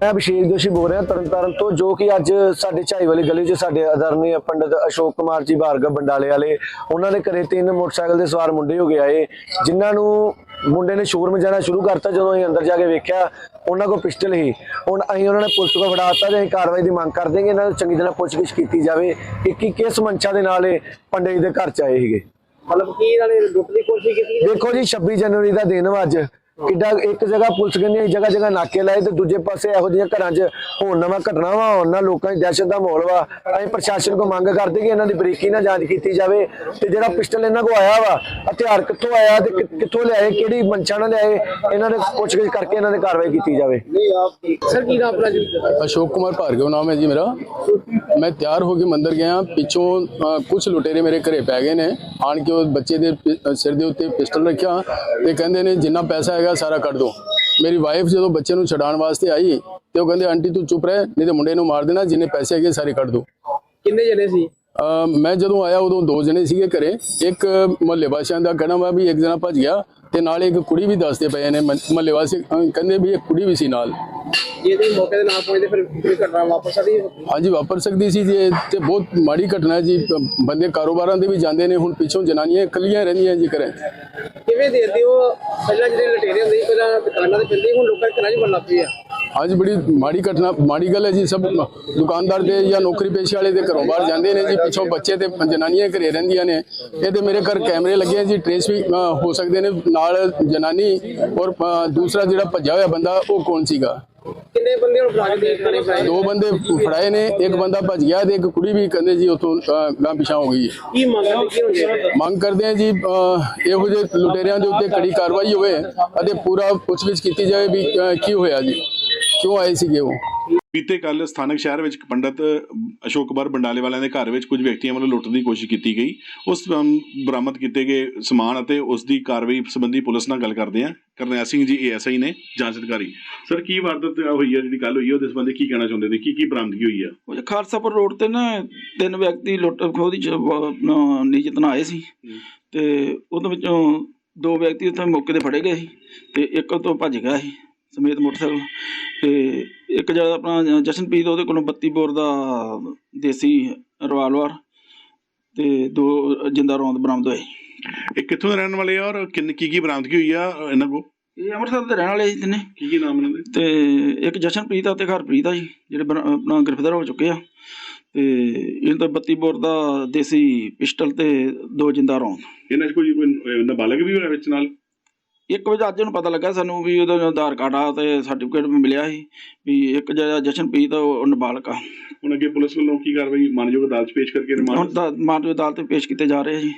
ਮੈਂ ਅਭਿਸ਼ੇਕ ਜੋਸ਼ੀ ਬੋਲ ਰਿਹਾ ਤਰਨਤਾਰਨ ਤੋਂ ਜੋ ਕਿ ਅੱਜ ਸਾਡੇ ਝਾਈ ਵਾਲੀ ਗਲੀ 'ਚ ਸਾਡੇ ਆਦਰਨੀ ਪੰਡਿਤ ਅਸ਼ੋਕ ਕੁਮਾਰ ਜੀ ਭਾਰਗਵ ਬੰਡਾਲੇ ਵਾਲੇ ਉਹਨਾਂ ਦੇ ਘਰੇ ਤਿੰਨ ਮੋਟਰਸਾਈਕਲ ਦੇ ਸਵਾਰ ਮੁੰਡੇ ਹੋ ਗਏ ਆਏ ਜਿਨ੍ਹਾਂ ਨੂੰ ਮੁੰਡੇ ਨੇ ਸ਼ੋਰ ਮਜਾਣਾ ਸ਼ੁਰੂ ਕਰਤਾ ਜਦੋਂ ਅਸੀਂ ਅੰਦਰ ਜਾ ਕੇ ਵੇਖਿਆ ਉਹਨਾਂ ਕੋਲ ਪਿਸਟਲ ਹੀ ਹੁਣ ਅਸੀਂ ਉਹਨਾਂ ਨੇ ਪੁਲਿਸ ਕੋਲ ਫੜਾਤਾ ਤੇ ਅਸੀਂ ਕਾਰਵਾਈ ਦੀ ਮੰਗ ਕਰਦੇ ਹਾਂ ਇਹਨਾਂ ਨੂੰ ਚੰਗੀ ਤਰ੍ਹਾਂ ਪੁੱਛਗਿੱਛ ਕੀਤੀ ਜਾਵੇ ਕਿ ਕੀ ਕਿਸ ਮੰਸ਼ਾ ਦੇ ਨਾਲ ਇਹ ਪੰਡਿਤ ਜੀ ਦੇ ਘਰ 'ਚ ਆਏ ਸੀਗੇ। ਮਤਲਬ ਕੀ ਇਹਨਾਂ ਨੇ ਲੁੱਟ ਦੀ ਕੋਸ਼ਿਸ਼ ਕੀਤੀ? ਦੇਖੋ ਜੀ 26 ਜਨਵਰੀ ਦਾ ਦਿਨ ਅੱਜ। ਕਿੱਡਾ ਇੱਕ ਜਗ੍ਹਾ ਪੁਲਿਸ ਕਹਿੰਦੀ ਜਗ੍ਹਾ ਜਗ੍ਹਾ ਨਾਕੇ ਲਾਏ ਤੇ ਦੂਜੇ ਪਾਸੇ ਇਹੋ ਜਿਹੀਆਂ ਘਰਾਂ 'ਚ ਹੋਣ ਨਵਾਂ ਘਟਨਾ ਵਾ ਹੋਣ ਨਾਲ ਲੋਕਾਂ 'ਚ ਦਹਿਸ਼ਤ ਦਾ ਮਾਹੌਲ ਵਾ। ਅਸੀਂ ਪ੍ਰਸ਼ਾਸਨ ਕੋ ਮੰਗ ਕਰਦੇ ਕਿ ਇਹਨਾਂ ਦੀ ਬਰੀਕੀ ਨਾਲ ਜਾਂਚ ਕੀਤੀ ਜਾਵੇ ਤੇ ਜਿਹੜਾ ਪਿਸਟਲ ਇਹਨਾਂ ਕੋ ਆਇਆ ਵਾ ਹਥਿਆਰ ਕਿੱਥੋਂ ਆਇਆ ਤੇ ਕਿੱਥੋਂ ਲਿਆਏ ਕਿਹੜੀ ਮਨਸ਼ਾ ਨਾਲ ਲਿਆਏ ਇਹਨਾਂ ਦੇ ਪੁੱਛਗਿੱਛ ਕਰਕੇ ਇਹਨਾਂ ਦੇ ਕਾਰਵਾਈ ਕੀਤੀ ਜਾਵੇ। ਨਹੀਂ ਆਪ ਸਰ ਕੀ ਨਾਮ ਆਪਣਾ ਜੀ? ਅਸ਼ੋਕ ਕੁਮਾਰ ਭਾਰਗਵ ਨਾਮ ਹੈ ਜੀ ਮੇਰਾ। ਮੈਂ ਤਿਆਰ ਹੋ ਕੇ ਮੰਦਰ ਗਿਆ ਪਿੱਛੋਂ ਕੁਝ ਲੁਟੇਰੇ ਮੇਰੇ ਘਰੇ ਪੈ ਗਏ ਨੇ। ਆਣ ਕੇ ਉਹ ਬੱਚੇ ਦੇ ਸਿਰ ਦੇ ਉੱਤੇ ਪਿਸਟਲ ਰੱਖਿਆ ਤੇ ਕਹਿੰਦੇ ਨੇ ਜਿੰਨਾ ਪੈਸਾ ਹੈਗਾ ਸਾਰਾ ਕੱਢ ਦੋ। ਮੇਰੀ ਵਾਈਫ ਜਦੋਂ ਬੱਚੇ ਨੂੰ ਛਡਾਉਣ ਵਾਸਤੇ ਆਈ ਤੇ ਉਹ ਕਹਿੰਦੇ, ਆਂਟੀ ਤੂੰ ਚੁੱਪ ਰਹਿ, ਨਹੀਂ ਤੇ ਮੁੰਡੇ ਨੂੰ ਮਾਰ ਦੇਣਾ, ਜਿੰਨੇ ਪੈਸੇ ਹੈਗੇ, ਸਾਰੇ ਕੱਢ ਦੋ। ਕਿੰਨੇ ਜਣੇ ਸੀ? ਮੈਂ ਜਦੋਂ ਆਇਆ ਉਦੋਂ ਦੋ ਜਣੇ ਸੀਗੇ ਘਰੇ। ਇੱਕ ਮੁਹੱਲੇ ਵਾਸੀਆਂ ਦਾ ਕਹਿਣਾ ਵਾ ਵੀ ਇੱਕ ਜਣਾ ਭੱਜ ਗਿਆ ਤੇ ਨਾਲ ਇੱਕ ਕੁੜੀ ਵੀ ਦੱਸਦੇ ਪਏ ਨੇ ਮੁਹੱਲੇ ਵਾਸੀ ਕਹਿੰਦੇ ਵੀ ਇੱਕ ਕੁੜੀ ਵੀ ਸੀ ਨਾਲ। ਜੇ ਤੁਸੀਂ ਮੌਕੇ ਤੇ ਨਾ ਪਹੁੰਚਦੇ ਫਿਰ ਕੋਈ ਘਟਨਾ ਵਾਪਸ ਆ ਰਹੀ ਹਾਂਜੀ ਵਾਪਰ ਸਕਦੀ ਸੀ ਜੀ। ਤੇ ਬਹੁਤ ਮਾੜੀ ਘਟਨਾ ਜੀ। ਬੰਦੇ ਕਾਰੋਬਾਰਾਂ ਦੇ ਵੀ ਜਾਂਦੇ ਨੇ। ਹੁਣ ਪਿੱਛੋਂ ਜਨਾਨੀਆਂ ਇਕੱਲੀਆਂ ਰਹਿੰਦੀਆਂ ਜੀ ਘਰੇ। ਕਿਵੇਂ ਦੇਖਦੇ ਹੋ? ਪਹਿਲਾਂ ਜਿਹੜੇ ਲਟੇਰੇ ਹੁੰਦੇ ਸੀ ਪਹਿਲਾਂ ਦੁਕਾਨਾਂ ਤੇ ਸੀ, ਹੁਣ ਲੋਕਾਂ ਦੇ ਘਰਾਂ 'ਚ ਬਣ ਲੱਗ ਪਏ ਆ। ਅੱਜ ਬੜੀ ਮਾੜੀ ਘਟਨਾ ਮਾੜੀ ਗੱਲ ਹੈ ਜੀ ਸਭ ਦੁਕਾਨਦਾਰ ਦੇ ਜਾਂ ਨੌਕਰੀ ਪੇਸ਼ੇ ਵਾਲੇ ਦੇ ਘਰੋਂ ਬਾਹਰ ਜਾਂਦੇ ਨੇ ਜੀ ਪਿੱਛੋਂ ਬੱਚੇ ਤੇ ਜਨਾਨੀਆਂ ਘਰੇ ਰਹਿੰਦੀਆਂ ਨੇ। ਇਹ ਤੇ ਮੇਰੇ ਘਰ ਕੈਮਰੇ ਲੱਗੇ ਆ ਜੀ ਟ੍ਰੇਸ ਵੀ ਹੋ ਸਕਦੇ ਨੇ। ਨਾਲ ਜਨਾਨੀ ਔਰ ਦੂਸਰਾ ਜਿਹੜਾ ਭੱਜਾ ਹੋਇਆ ਬੰਦਾ ਉਹ ਕੌਣ ਸੀਗਾ? ਕਿੰਨੇ ਬੰਦੇ ਹੁਣ ਫੜਾ ਕੇ ਦੇ ਬੰਦੇ ਫੜਾਏ ਨੇ ਇੱਕ ਬੰਦਾ ਭੱਜ ਗਿਆ ਤੇ ਇੱਕ ਕੁੜੀ ਵੀ ਕਹਿੰਦੇ ਜੀ ਉੱਥੋਂ ਗਾਂ ਪਿਛਾਂ ਹੋ ਗਈ ਕੀ ਮੰਗ ਕਰਦੇ ਹਾਂ? ਜੀ ਇਹੋ ਜਿਹੇ ਲੁਟੇਰਿਆਂ ਦੇ ਉੱਤੇ ਕੜੀ ਕਾਰਵਾਈ ਹੋਵੇ ਅਤੇ ਪੂਰਾ ਪੁੱਛਗਿੱਛ ਕੀਤੀ ਜਾਵੇ ਵੀ ਕੀ ਹੋਇਆ ਜੀ। ਕਿਉਂ ਆਏ ਸੀਗੇ ਉਹ? ਬੀਤੇ ਕੱਲ ਸਥਾਨਕ ਸ਼ਹਿਰ ਵਿੱਚ ਇੱਕ ਪੰਡਤ ਅਸ਼ੋਕ ਕੁਮਾਰ ਬੰਡਾਲੇ ਵਾਲਿਆਂ ਦੇ ਘਰ ਵਿੱਚ ਕੁਝ ਵਿਅਕਤੀਆਂ ਵੱਲੋਂ ਲੁੱਟ ਦੀ ਕੋਸ਼ਿਸ਼ ਕੀਤੀ ਗਈ। ਉਸ ਬਰਾਮਦ ਕੀਤੇ ਗਏ ਸਮਾਨ ਅਤੇ ਉਸ ਦੀ ਕਾਰਵਾਈ ਸੰਬੰਧੀ ਪੁਲਿਸ ਨਾਲ ਗੱਲ ਕਰਦੇ ਹਾਂ। ਕਰਨੈਲ ਸਿੰਘ ਜੀ ਏਐਸਆਈ ਨੇ ਜਾਂਚ ਅਧਿਕਾਰੀ। ਸਰ ਕੀ ਵਾਰਦਾਤ ਹੋਈ ਹੈ ਜਿਹੜੀ ਕੱਲ ਹੋਈ ਹੈ? ਉਹਦੇ ਸੰਬੰਧੀ ਕੀ ਕਹਿਣਾ ਚਾਹੁੰਦੇ ਨੇ? ਕੀ ਕੀ ਬਰਾਮਦਗੀ ਹੋਈ ਹੈ? ਉਹ ਖਾਲਸਾਪੁਰ ਰੋਡ ਤੇ ਨਾ ਤਿੰਨ ਵਿਅਕਤੀ ਲੁੱਟ ਖੋਹ ਦੀ ਚ- ਵ- ਆਪਣਾ ਨਿਯਤ ਨਾਲ ਆਏ ਸੀ। ਤੇ ਉਹਦੇ ਵਿੱਚੋਂ ਦੋ ਵਿਅਕਤੀ ਉੱਥੇ ਮੌਕੇ ਤੇ ਫੜੇ ਗਏ ਸੀ ਤੇ ਇੱਕ ਤੋਂ ਭੱਜ ਗਿਆ ਸੀ। ਸਮੇਤ ਮੋਟਰਸਾਈਕਲ। ਤੇ ਇੱਕ ਜਿਹੜਾ ਆਪਣਾ ਜਸ਼ਨਪ੍ਰੀਤ ਉਹਦੇ ਕੋਲੋਂ 32 ਬੋਰ ਦਾ ਦੇਸੀ ਰਿਵਾਲਵਰ ਤੇ ਦੋ ਜਿੰਦਾ ਰੌਂਦ ਬਰਾਮਦ ਹੋਏ। ਇਹ ਕਿੱਥੋਂ ਦੇ ਰਹਿਣ ਵਾਲੇ ਆ ਔਰ ਕਿੰਨ ਕੀ ਕੀ ਬਰਾਮਦਗੀ ਹੋਈ ਆ ਇਹਨਾਂ ਕੋ ਇਹ ਅੰਮ੍ਰਿਤਸਰ ਦੇ ਰਹਿਣ ਵਾਲੇ ਸੀ ਤਿੰਨੇ। ਕੀ ਕੀ ਨਾਮ ਇਹਨਾਂ ਦੇ? ਤੇ ਇੱਕ ਜਸ਼ਨਪ੍ਰੀਤ ਆ ਤੇ ਹਰਪ੍ਰੀਤ ਆ ਜੀ ਜਿਹੜੇ ਬਰ- ਆਪਣਾ ਗ੍ਰਿਫਤਾਰ ਹੋ ਚੁੱਕੇ ਆ। ਤੇ ਇਹਨਾਂ ਦਾ 32 ਬੋਰ ਦਾ ਦੇਸੀ ਪਿਸਟਲ ਤੇ ਦੋ ਜਿੰਦਾ ਰੌਂਦ। ਇਹਨਾਂ 'ਚ ਕੋਈ ਕੋਈ ਨਾਬਾਲਗ ਵੀ ਹੋਇਆ ਵਿੱਚ ਨਾਲ? ਇੱਕ ਵਜੇ ਅੱਜ ਨੂੰ ਪਤਾ ਲੱਗਾ ਸਾਨੂੰ ਵੀ ਉਹਦਾ ਆਧਾਰ ਕਾਰਡ ਆ ਤੇ ਸਰਟੀਫਿਕੇਟ ਮਿਲਿਆ ਸੀ ਵੀ ਇੱਕ ਜਿਹੜਾ ਜਸ਼ਨਪ੍ਰੀਤ ਆ ਉਹ ਨਾਬਾਲਗ ਆ। ਹੁਣ ਅੱਗੇ ਪੁਲਿਸ ਵੱਲੋਂ ਕੀ ਕਾਰਵਾਈ ਮਾਨਯੋਗ ਅਦਾਲਤ 'ਚ ਪੇਸ਼ ਕਰਕੇ ਰਿਮਾਂਡ? ਹੁਣ ਤਾਂ ਮਾਨਵ ਅਦਾਲਤ ਤੇ ਪੇਸ਼ ਕੀਤੇ ਜਾ ਰਹੇ ਆ ਜੀ।